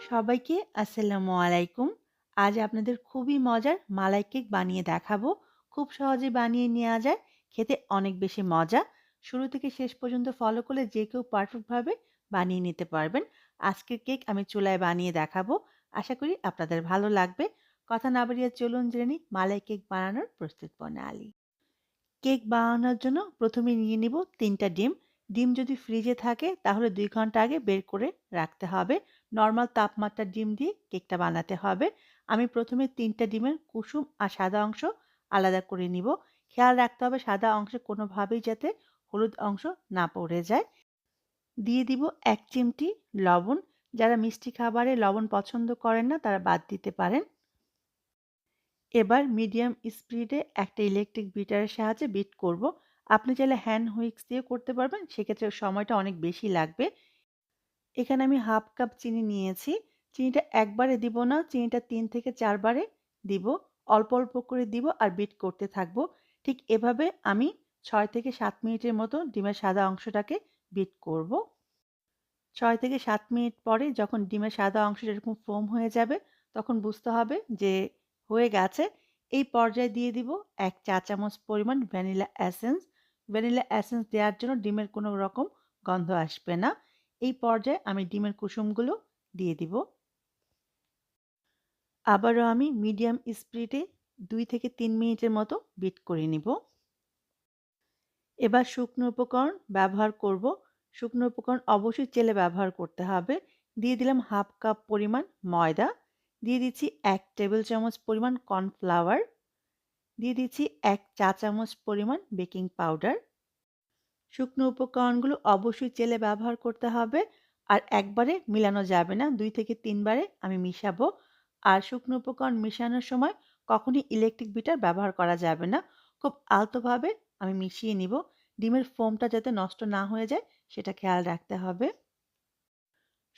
সবাইকে আসসালামু আলাইকুম। আজ আপনাদের খুবই মজার মালাই কেক বানিয়ে দেখাবো। খুব সহজে বানিয়ে নেওয়া যায়। খেতে অনেক বেশি মজা। শুরু থেকে শেষ পর্যন্ত ফলো করলে যে কেউ পারফেক্টভাবে বানিয়ে নিতে পারবেন। আজকের কেক আমি চুলায় বানিয়ে দেখাবো। আশা করি আপনাদের ভালো লাগবে। কথা না বাড়িয়ে চলুন জেনে নিই মালাই কেক বানানোর প্রস্তুত প্রণালী। কেক বানানোর জন্য প্রথমে নিয়ে নিব ৩ টা ডিম। ডিম যদি ফ্রিজে থাকে তাহলে দুই ঘণ্টা আগে বের করে রাখতে হবে। নরমাল তাপমাত্রার ডিম দিয়ে কেকটা বানাতে হবে। আমি প্রথমে ৩ টা ডিমের কুসুম আর সাদা অংশ আলাদা করে নিব। খেয়াল রাখতে হবে সাদা অংশে কোনোভাবেই যাতে হলুদ অংশ না পড়ে যায়। দিয়ে দিব এক চিমটি লবণ। যারা মিষ্টি খাবারে লবণ পছন্দ করেন না, তারা বাদ দিতে পারেন। এবার মিডিয়াম স্পিডে একটা ইলেকট্রিক বিটারের সাহায্যে বিট করব। আপনি চাইলে হ্যান্ড হুইক্স দিয়ে করতে পারবেন সেক্ষেত্রে সময়টা অনেক বেশি লাগবে এখানে আমি হাফ কাপ চিনি নিয়েছি। চিনিটা একবারে দিব না, চিনিটা তিন থেকে চারবারে দিব। অল্প অল্প করে দিব আর বিট করতে থাকব। ঠিক এভাবে আমি ছয় থেকে সাত মিনিটের মতো ডিমের সাদা অংশটাকে বিট করব। ছয় থেকে সাত মিনিট পরে যখন ডিমের সাদা অংশটা এরকম ফোম হয়ে যাবে, তখন বুঝতে হবে যে হয়ে গেছে। এই পর্যায়ে দিয়ে দিব এক চা চামচ পরিমাণ ভ্যানিলা অ্যাসেন্স ভ্যানিলা অ্যাসেন্স দেওয়ার জন্য ডিমের কোনো রকম গন্ধ আসবে না। এই পর্যায়ে আমি ডিমের কুসুমগুলো দিয়ে দিব। আবারও আমি মিডিয়াম স্পিডে দুই থেকে তিন মিনিটের মতো বিট করে নিব। এবার শুকনো উপকরণ ব্যবহার করব। শুকনো উপকরণ অবশ্যই চেলে ব্যবহার করতে হবে। দিয়ে দিলাম হাফ কাপ পরিমাণ ময়দা। দিয়ে দিচ্ছি এক টেবিল চামচ পরিমাণ কর্নফ্লাওয়ার। দিয়ে দিচ্ছি এক চা চামচ পরিমাণ বেকিং পাউডার। শুকনো উপকরণগুলো অবশ্যই চেলে ব্যবহার করতে হবে। আর একবারে মিলানো যাবে না। দুই থেকে তিনবারে আমি মিশাবো। আর শুকনো উপকরণ মেশানোর সময় কখনই ইলেকট্রিক বিটার ব্যবহার করা যাবে না। খুব আলতোভাবে আমি মিশিয়ে নিব। ডিমের ফোমটা যাতে নষ্ট না হয়ে যায়, সেটা খেয়াল রাখতে হবে।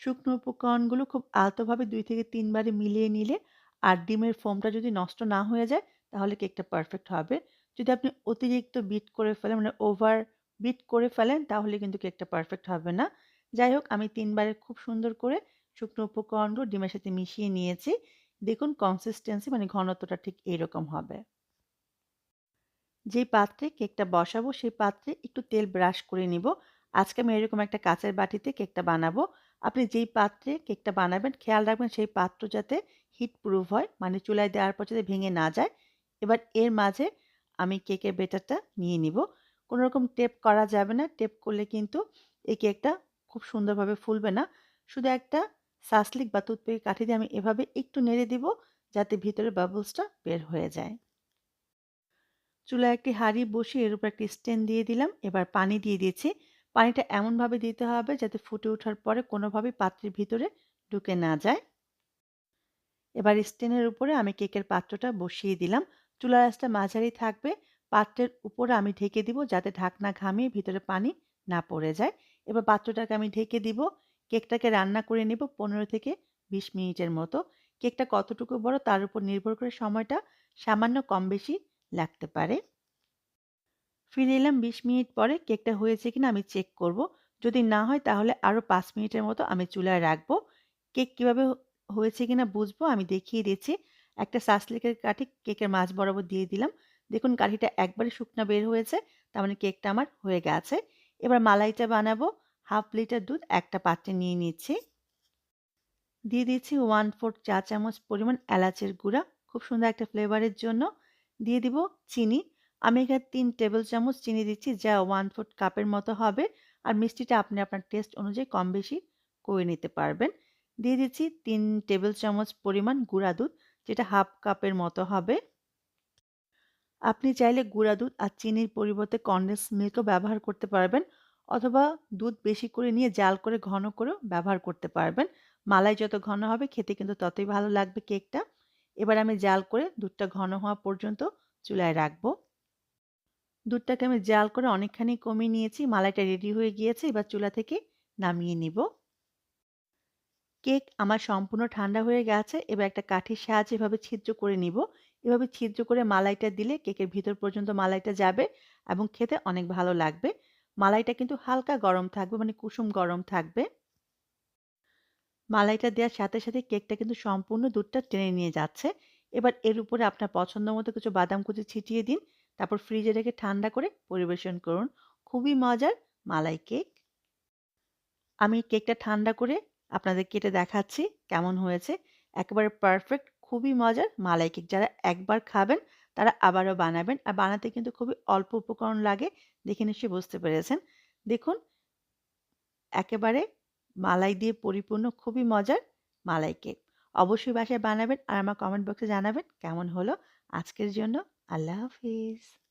শুকনো উপকরণগুলো খুব আলতোভাবে দুই থেকে তিনবারে মিলিয়ে নিলে আর ডিমের ফোমটা যদি নষ্ট না হয়ে যায়, তাহলে কেকটা পারফেক্ট হবে। যদি আপনি অতিরিক্ত বিট করে ফেলেন মানে ওভার বিট করে ফেলেন, তাহলে কিন্তু কেকটা পারফেক্ট হবে না। যাই হোক, আমি তিনবারে খুব সুন্দর করে শুকনো উপকরণগুলো ডিমের সাথে মিশিয়ে নিয়েছি। দেখুন কনসিস্টেন্সি মানে ঘনত্বটা ঠিক এইরকম হবে। যেই পাত্রে কেকটা বসাবো, সেই পাত্রে একটু তেল ব্রাশ করে নিব। আজকে আমি এরকম একটা কাঁচের বাটিতে কেকটা বানাবো। আপনি যেই পাত্রে কেকটা বানাবেন, খেয়াল রাখবেন সেই পাত্র যাতে হিট প্রুফ হয় মানে চুলায় দেওয়ার পর যাতে ভেঙে না যায়। এবার এর মাঝে আমি কেকের বেটারটা নিয়ে নিব। কোনো রকম টেপ করা যাবে না। টেপ করলে কিন্তু এই কেকটা খুব সুন্দরভাবে ফুলবে না। শুধু একটা সাসলিক বা টুথপিক কাঠি দিয়ে আমি এভাবে একটু নেড়ে দিব যাতে ভিতরে বাবলসটা বের হয়ে যায়। চুলায় একটি হাঁড়ি বসিয়ে এর উপর একটি স্ট্যান্ড দিয়ে দিলাম। এবার পানি দিয়ে দিয়েছি পানিটা এমনভাবে দিতে হবে যাতে ফুটে ওঠার পরে কোনোভাবে পাত্রের ভিতরে ঢুকে না যায়। এবার স্ট্যান্ডের উপরে আমি কেকের পাত্রটা বসিয়ে দিলাম। চুলার আঁচটা মাঝারি থাকবে। পাত্রের উপরে আমি ঢেকে দিব যাতে ঢাকনা ঘামিয়ে ভিতরে পানি না পড়ে যায়। এবার পাত্রটাকে আমি ঢেকে দিব। কেকটাকে রান্না করে নেব পনেরো থেকে বিশ মিনিটের মতো। কেকটা কতটুকু বড় তার উপর নির্ভর করে সময়টা সামান্য কম বেশি লাগতে পারে। ফিরে এলাম বিশ মিনিট পরে কেকটা হয়েছে কিনা আমি চেক করব। যদি না হয় তাহলে আরও পাঁচ মিনিটের মতো আমি চুলায় রাখব। কেক কীভাবে হয়েছে কিনা বুঝব? আমি দেখিয়ে দিচ্ছি একটা সাসলিকের কাঠি কেকের মাছ বরাবর দিয়ে দিলাম। দেখুন কাঠিটা একবারে শুকনা বের হয়েছে, তার মানে কেকটা আমার হয়ে গেছে। এবার মালাইটা বানাবো, হাফ লিটার দুধ একটা পাত্রে নিয়ে নিচ্ছি। দিয়ে দিচ্ছি ওয়ান ফোর চা চামচ পরিমাণ এলাচের গুঁড়া, খুব সুন্দর একটা ফ্লেভারের জন্য। দিয়ে দিব চিনি, আমি এখানে তিন টেবিল চামচ চিনি দিচ্ছি, যা ওয়ান ফোর্থ কাপের মতো হবে, আর মিষ্টিটা আপনি আপনার টেস্ট অনুযায়ী কম বেশি করে নিতে পারবেন। দিয়ে দিচ্ছি তিন টেবিল চামচ পরিমাণ গুঁড়া দুধ, যেটা হাফ কাপের মতো হবে। আপনি চাইলে গুঁড়া দুধ আর চিনির পরিবর্তে কন্ডেন্স মিল্কও ব্যবহার করতে পারবেন অথবা দুধ বেশি করে নিয়ে জাল করে ঘন করেও ব্যবহার করতে পারবেন। মালাই যত ঘন হবে খেতে কিন্তু ততই ভালো লাগবে কেকটা। এবার আমি জাল করে দুধটা ঘন হওয়া পর্যন্ত চুলায় রাখব। দুধটাকে আমি জাল করে অনেকখানি কমিয়ে নিয়েছি, মালাইটা রেডি হয়ে গিয়েছে, এবার চুলা থেকে নামিয়ে নিব। কেক আমার সম্পূর্ণ ঠান্ডা হয়ে গেছে, এবার একটা কাঠির সাহায্যে এভাবে ছিদ্র করে নিব। এভাবে ছিদ্র করে মালাইটা দিলে কেকের ভিতর পর্যন্ত মালাইটা যাবে এবং খেতে অনেক ভালো লাগবে মালাইটা কিন্তু হালকা গরম থাকবে মানে কুসুম গরম থাকবে মালাইটা দেওয়ার সাথে, সাথে কেকটা কিন্তু সম্পূর্ণ দুধটা টেনে নিয়ে যাচ্ছে। এবার এর উপরে আপনার পছন্দ মতো কিছু বাদাম কুচি ছিটিয়ে দিন। তারপর ফ্রিজে রেখে ঠান্ডা করে পরিবেশন করুন। খুবই মজার মালাই কেক। আমি কেকটা ঠান্ডা করে আপনাদের কেটে দেখাচ্ছি কেমন হয়েছে। একেবারে পারফেক্ট খুবই মজার মালাই কেক। যারা একবার খাবেন, তারা আবারও বানাবেন। আর বানাতে কিন্তু খুবই অল্প উপকরণ লাগে। দেখে নিশ্চয়ই বুঝতে পেরেছেন। দেখুন, একেবারে মালাই দিয়ে পরিপূর্ণ, খুবই মজার মালাই কেক। অবশ্যই বাসায় বানাবেন আর আমার কমেন্ট বক্সে জানাবেন কেমন হলো। আজকের জন্য আল্লাহ হাফিজ।